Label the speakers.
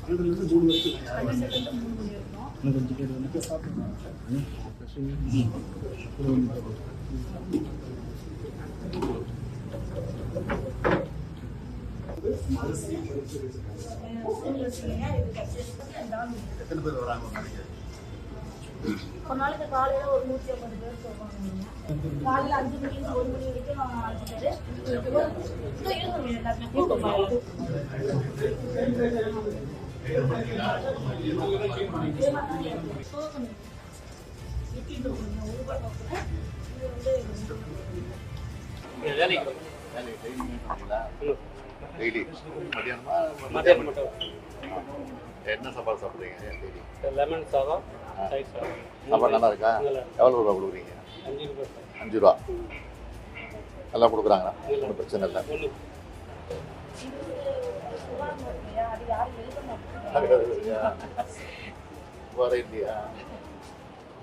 Speaker 1: பன்னெண்டுலேருந்து மூணு
Speaker 2: எத்தனை பேர் வராங்க ஒரு நாளைக்கு
Speaker 3: காலையில் ஒரு நூற்றி ஐம்பது பேர் சொல்லுவாங்க. காலையில் அஞ்சு மணிக்கு ஒரு மணி வரைக்கும் அஞ்சு பேர் இன்னும் இருக்கும் எல்லாருமே கூட்டம்
Speaker 4: வேலைக்கு
Speaker 2: டெய்லி. மத்தியானமா
Speaker 4: மதியானம் மட்டும்.
Speaker 2: என்ன சாப்பாடு சாப்பிடுறீங்க?
Speaker 4: லெமன் சாதம்.
Speaker 2: சாப்பாடு நல்லா இருக்கா எவ்வளோ ரூபா கொடுக்குறீங்க?
Speaker 4: அஞ்சு
Speaker 2: ரூபா. நல்லா கொடுக்குறாங்களா? ஒன்றும் பிரச்சனை இல்லை. வர இல்லையா?